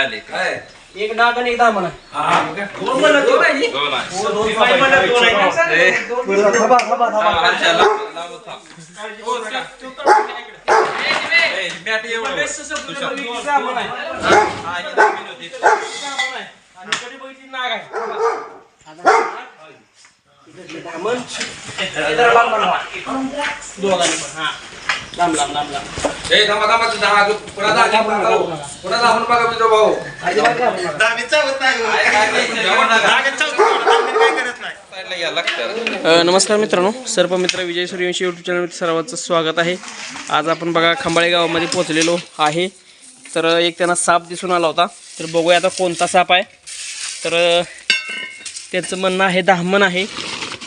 आले काय एक डाग आणि एक दामन आहे. दोन म्हणलं आहे आहे हो. म्हणलं आहे ए, थांबा, थांबा, थांबा. हा, लांब- लांब थांब. ए, एवढं. तुषार. हा, ही होती. हे जरा लांब. दोघांनी पण हा लांब लांब लांब लांब ए थांबा थांबा तुझा पुन्हा दहा घे, पुन्हा दहा. पुन्हा दहा म्हणून बघा तुझा भाऊ? अजिबात घाबरू नका. साईडला या, लागतं. अ, नमस्कार मित्रांनो. सर्प मित्र विजय सूर्यवंशी यूट्यूब चॅनलमध्ये सर्वांचं स्वागत आहे. आज आपण बघा खंबाळे गावामध्ये पोहोचलेलो आहे. तर एक त्यांना साप दिसून आला होता. तर बघूया आता कोणता साप आहे. तर अ, त्यांचं म्हणणं आहे दहामन आहे.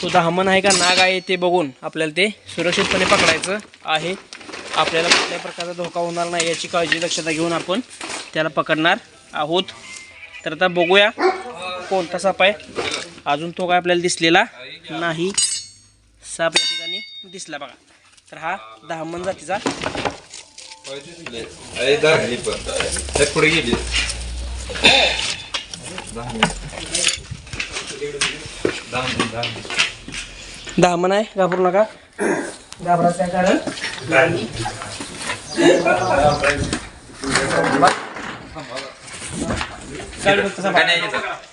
तो दहामन आहे का नाग आहे ते बघून आपल्याला ते सुरक्षितपणे पकडायचं आहे. आपल्याला कुठल्या प्रकारचा धोका होणार नाही याची काळजी दक्षता घेऊन आपण त्याला पकडणार आहोत. तर आता बघूया कोणता साप आहे. अजून तो काय आपल्याला दिसलेला नाही. साप या ठिकाणी दिसला बघा. तर हा दहामन जातीचा दहा दहामन आहे. घाबरू नका. घाबरायचं कारण.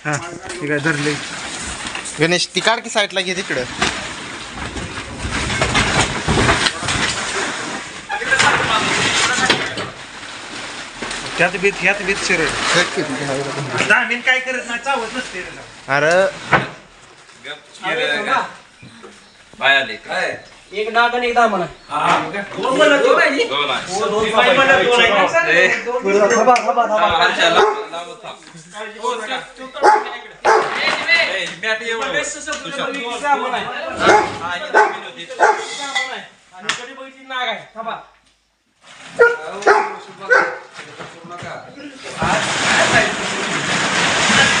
हा ठीक आहे धरले गणेश ती काढ की साईडला घे तिकडं त्यात बीत ह्यात बीत तिकडं. दामीन काय करत नाही चावत नसते. अरे शिर. पाय आले काय एक डाग आणि एक दहामन आहे दोन म्हणलं दोन आहे दोन आहे हो, दोन मी साप आहे. म्हणलं दोन आहे ए, बरं, थांबा, थांबा, हा, थांबा. हर्षा, लांब- लांब थांब. ए, मॅट एवढं वर. तुषार. एक दामन आहे. हा, ही जमीन होती. दामन आहे. आणि कधी बघितली नाग आहे थांबा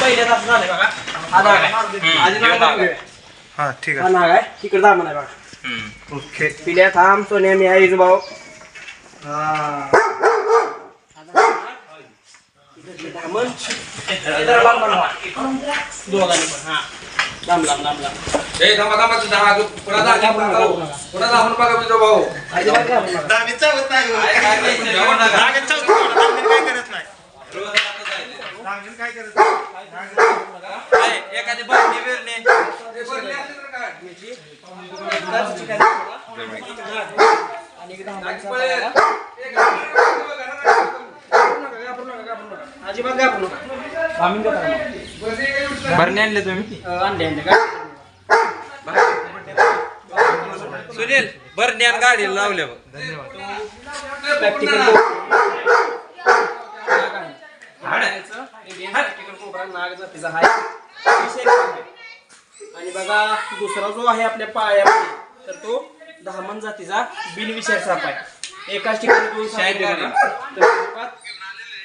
पहिल्या तास झाले बघा हा नाग आहे आधी नाग आहे. आहे. हा ठीक हा नाग आहे इकडे दामन आहे बघा ओके. पिल्या थांब सोन्या मी आहे भाऊ. काय करत नाही. एखादी बिरणी. अजिबात काय. बरणी आणले तुम्ही? आणले आणले का सुनील बरणी आणि गाडी लावल्या बघ. प्रॅक्टिकल नाग जातीचा आहे आहे? आणि बघा दुसरा जो आहे आपल्या पायामध्ये तर तो दहामन जातीचा बिनविषार साप आहे एकाच ठिकाणी दोन साप शाळेत उभा गेला. आहे. तर एकात-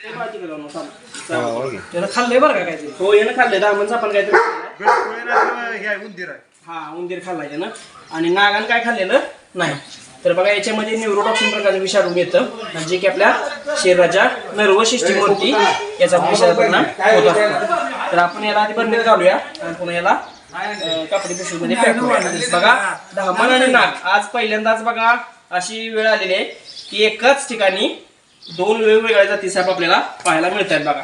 ते बाजूला लावून थांब. चालेल. त्यानं खाल्लंय बरं का काहीतरी हो यानं खाल्लंय दहामन सापान काहीतरी खाल्लंय. हे आहे उंदीर आहे हा उंदीर खाल्लाय त्यानं आणि नागानं काय खाल्लेलं नाही तर बघा याच्यामध्ये न्यूरोटॉक्सिन प्रकारचं विषाणू येतं आणि जे की आपल्या शरीराच्या नर्वस सिस्टीमवरती याचा विषारी परिणाम होत असतो तर आपण याला आधी बंद घालूया आणि पुन्हा याला कापडी पिशवीमध्ये पॅक करूया बघा धामण आणि नाग. आज पहिल्यांदाच बघा अशी वेळ आलेली आहे की एकाच ठिकाणी दोन वेगवेगळ्या जाती साहेब आपल्याला पाहायला मिळत आहेत बघा.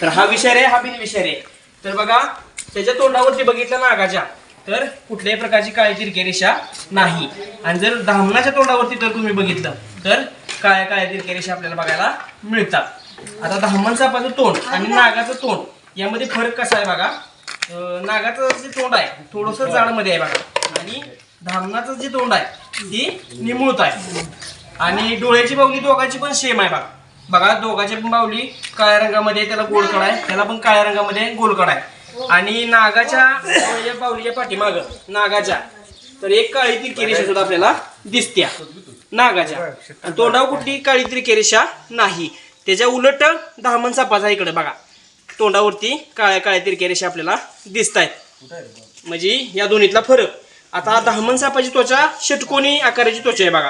तर हा विषारी आहे हा बिनविषारी आहे. तर बघा त्याच्या तोंडावरती बघितलं नागाच्या तर कुठल्याही प्रकारची काळी तिरकी रेषा नाही. आणि जर धामणाच्या तोंडावरती जर तुम्ही बघितलं तर काळ्या काळ्या तिरक्या रेषा आपल्याला बघायला मिळतात. आता धामण सापाचं तोंड आणि नागाचं तोंड यामध्ये फरक कसा आहे बघा? नागाचं जे तोंड आहे थोडस जाडमध्ये आहे बघा. आणि धामणाचं जे तोंड आहे ती निमुळत आहे. आणि डोळ्याची बावली दोघांची पण सेम आहे बघा. बघा दोघांची पण बावली काळ्या रंगामध्ये त्याला गोलकड आहे त्याला पण काळ्या रंगामध्ये गोलकड गोलकडा आहे. आणि नागाच्या या बावलीच्या पाठीमाग नागाच्या तर एक काळी तिरकी रेषा सुद्धा आपल्याला दिसत्या. नागाच्या. आणि तोंडावर कुठली काळी तिरकी नाही. त्याच्या उलट दहामन सापाचा इकडे बघा. तोंडावरती काळ्या काळ्या तिरक्या रेषा आपल्याला दिसत आहेत म्हणजे या दोन्हीतला फरक. आता दहामन सापाची त्वचा षटकोनी आकाराची त्वचा आहे बघा.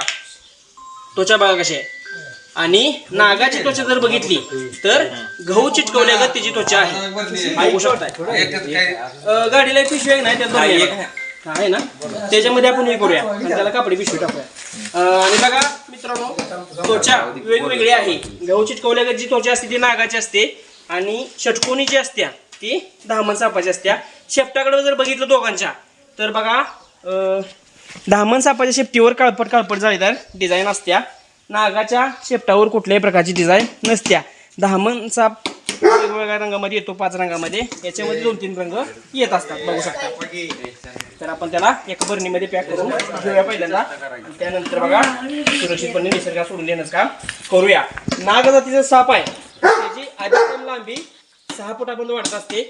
त्वचा बघा कशी आहे. आणि नागाची त्वचा जर बघितली तर गहू चिटकवल्यागत तिची त्वचा आहे. बघू शकताय गाडीला एक पिशवी आहे ना त्यात आहे. ना? त्याच्यामध्ये आपण हे करूया. आणि त्याला कापडी पिशवी टाकूया. आणि बघा मित्रांनो त्वचा वेगवेगळी आहे. गहू चिटकवल्यागत जी त्वचा असते ती नागाची असते. आणि षटकोनी जी असत्या ती धामण सापाची असत्या. शेपटाकडे जर बघितलं दोघांच्या तर बघा धामण सापाच्या शेपटीवर काळपट काळपट जाळीदार डिझाईन असत्या. नागाच्या शेपटावर कुठल्याही प्रकारची डिझाईन नसत्या. धामण साप वेगवेगळ्या रंगामध्ये येतो पाच रंगामध्ये. याच्यामध्ये दोन तीन रंग येत असतात बघू शकता. तर आपण त्याला एका बरणीमध्ये पॅक करून घेऊया पहिल्यांदा. त्यानंतर बघा सुरक्षितपणे निसर्गात सोडून देण्याचं काम करूया. नाग जातीचं साप आहे. अधिकतम लांबी सहा फुटापर्यंत वाढत असते.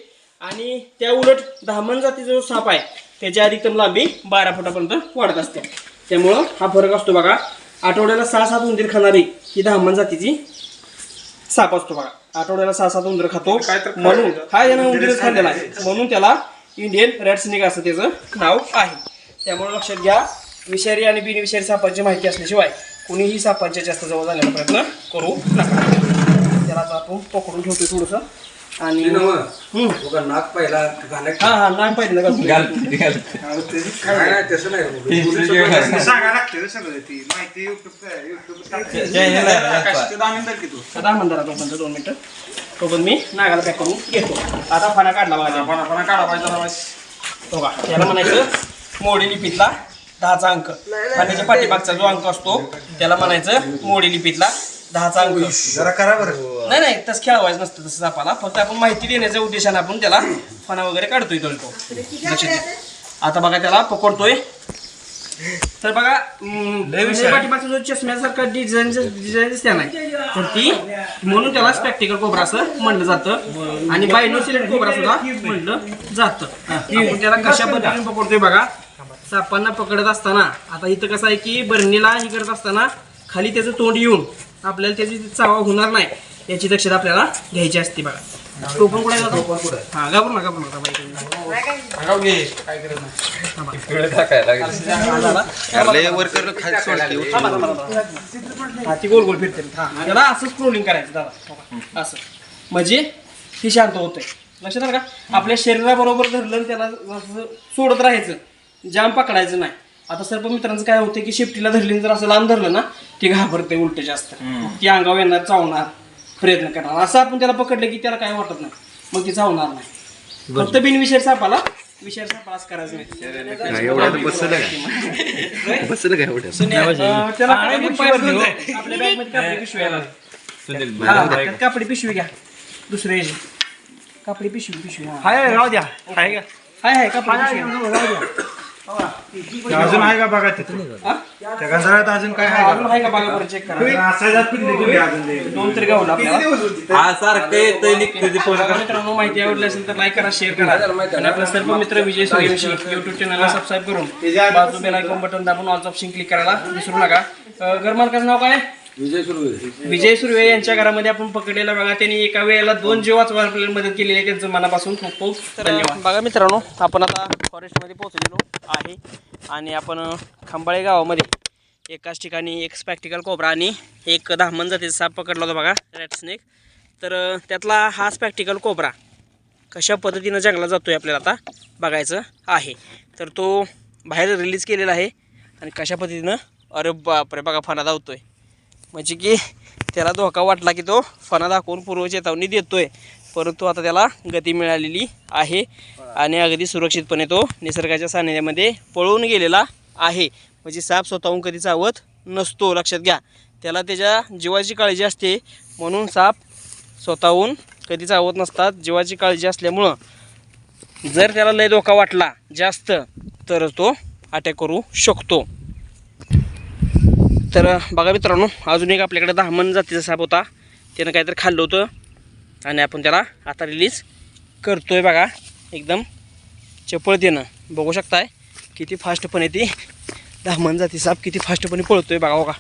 आणि त्या उलट धामण जातीचा जो साप आहे त्याची अधिकतम लांबी बारा फुटापर्यंत वाढत असते. त्यामुळं हा फरक असतो बघा. आठवड्याला सहा सात उंदीर खाणारी ही धामण जातीची साप असतो बघा. आठवड्याला सहा सात उंदर खातो. म्हणून हा यानं उंदीरच खाल्लेला आहे. म्हणून त्याला इंडियन रॅट स्नेक असं त्याचं नाव आहे. त्यामुळे लक्षात घ्या विषारी आणि बिनविषारी सापांची माहिती असल्याशिवाय कुणीही सापांच्या जास्त जवळ जाण्याचा प्रयत्न करू नका. त्याला आता आपण पकडून ठेवतो थोडंसं. आणि हम्म. नाक पहिला घालत हा हा नाक पाहिजे ना काय नाही तसं नाही. सांगायला लागते रे सगळं ती माहिती युट्यूब तोपर्यंत दोन मिनिटं. तोपर्यंत मी नागाला पॅक करून घेतो. आता फणा काढला बघा काढा पाहिजे हो का याला म्हणायचं मोडी लिपीतला दहाचा अंक. आणि त्याच्या पाठीमागचा जो अंक असतो त्याला म्हणायचं मोडी लिपीतला दहाचा अंक जरा करा बरं. नाही नाही तसं खेळवायचं नसतं तसं आपल्याला फक्त आपण माहिती देण्याच्या उद्देशाने आपण त्याला फणा वगैरे काढतोय तो आता बघा त्याला पकडतोय. तर बघा पाठीमागचा जो चष्म्यासारखा डिझाईन डिझाईन दिसते नाही तर ती म्हणून त्याला स्पॅक्टिकल कोबरा असं म्हणलं जातं. आणि बायनोसिलेट कोबरा सुद्धा म्हणलं जातं. आपण त्याला कशा पद्धतीने पकडतोय बघा. सापांना पकडत असताना आता इथं कसं आहे की बरणीला हे करत असताना खाली त्याचं तोंड येऊन आपल्याला त्याची चावा होणार नाही. याची दक्षता आपल्याला घ्यायची असते बघा तो पण कुठे जातो? हा घाबरू नका घाबरू नका बाई. लय वर करणं खाली सोडते थांबा, थांबा, थांबा. हा ती गोल गोल फिरते. हा त्याला असं स्क्रोलिंग करायचं दादा? असं. म्हणजे ती शांत होते. लक्षात आलं का? आपल्या शरीराबरोबर धरलं त्याला सोडत राहायचं. जाम पकडायचं नाही. आता सर्व मित्रांचं काय होतं की शेपटीला धरली जर असं लांब धरलं ना ती घाबरते उलट जास्त. ती अंगावर येणार चावणार प्रयत्न करणार. असं आपण त्याला पकडलं की त्याला काय वाटत नाही. मग ती चावणार नाही. फक्त बिनविषय सापाला विषय सापालाच करायचं नाही. हो? कापडी पिशवी. हा, घ्या. याची कापडी पिशवी पिशवी हा. हाय राहू द्या. हाय का? हाय हाय कापडी. राहू द्या. अजून आहे का बघा तिथं? हा? त्या गंजाळ्यात अजून काय आहे? अजून आहे का बघा बरं चेक करा. असं जात पिल्ले पिल्ले अजून ते. दोन तरी गावला आपल्याला हा? सारखं येतंय ते फोन बघा मित्रांनो माहिती आवडली असेल तर लाईक करा शेअर करा. आणि आपल्या सर्व मित्र विजय सूर्यवंशी युट्यूब चॅनलला सबस्क्राईब करून बाजू बेल आयकॉन बटन दाबून ऑल ऑप्शन क्लिक करायला विसरू नका. अं, घर मालकाचं नाव काय? विजय सुरू विजय सुर्वे यांच्या घरामध्ये आपण पकडलेला बघा. त्यांनी एका वेळेला दोन जीव वाचवा आपल्याला मदत केलेली आहे. त्यांचं मनापासून खूप खूप धन्यवाद. बघा मित्रांनो आपण आता फॉरेस्टमध्ये पोहोचलेलो आहे. आणि आपण खंबाळे गावामध्ये एकाच ठिकाणी एक स्पॅक्टिकल कोबरा आणि एक दहामन जातीचा साप पकडला होता बघा रॅट स्नेक तर त्यातला हा स्पॅक्टिकल कोबरा कशा पद्धतीनं जंगलात जातोय आपल्याला आता बघायचं आहे. तर तो बाहेर रिलीज केलेला आहे आणि कशा पद्धतीनं? अरे बापरे बघा फणा धावतोय. म्हणजे की त्याला धोका वाटला की तो फणा दाखवून पूर्व चेतावणी देतोय. परंतु आता त्याला गती मिळालेली आहे आणि अगदी सुरक्षितपणे तो निसर्गाच्या सानिध्यामध्ये पळून गेलेला आहे. म्हणजे साप स्वतःहून कधी चावत नसतो लक्षात घ्या. त्याला त्याच्या जीवाची काळजी असते म्हणून साप स्वतःहून कधी चावत नसतात जीवाची काळजी असल्यामुळं. जर त्याला लय धोका वाटला जास्त तर तो अटॅक करू शकतो. तर बघा मित्रांनो अजून एक आपल्याकडे दहामन जातीचा साप होता. त्यानं काहीतरी खाल्लं होतं. आणि आपण त्याला आता रिलीज करतोय बघा. एकदम चपळतेनं बघू शकताय किती फास्टपणे ती दहामन जाती साप किती फास्टपणे पळतोय बघा बघा.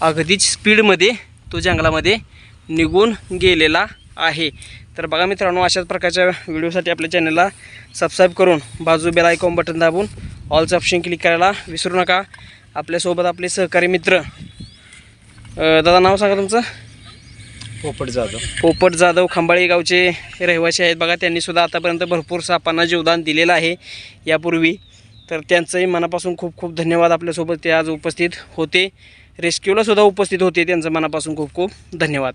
अगदीच स्पीडमध्ये तो जंगलामध्ये निघून गेलेला आहे. तर बघा मित्रांनो अशाच प्रकारच्या व्हिडिओसाठी आपल्या चॅनलला सबस्क्राईब करून बाजू बेल आयकॉन बटन दाबून ऑलचं ऑप्शन क्लिक करायला विसरू नका. आपल्यासोबत आपले सहकारी मित्र दादा नाव सांगा तुमचं? पोपट जाधव. पोपट जाधव खंबाळी गावचे रहिवासी आहेत. बघा त्यांनी सुद्धा आतापर्यंत भरपूर सापांना जीवदान दिलेलं आहे यापूर्वी. तर त्यांचंही मनापासून खूप खूप धन्यवाद आपल्यासोबत ते आज उपस्थित होते. रेस्क्यूला सुद्धा उपस्थित होते त्यांचं मनापासून खूप खूप धन्यवाद.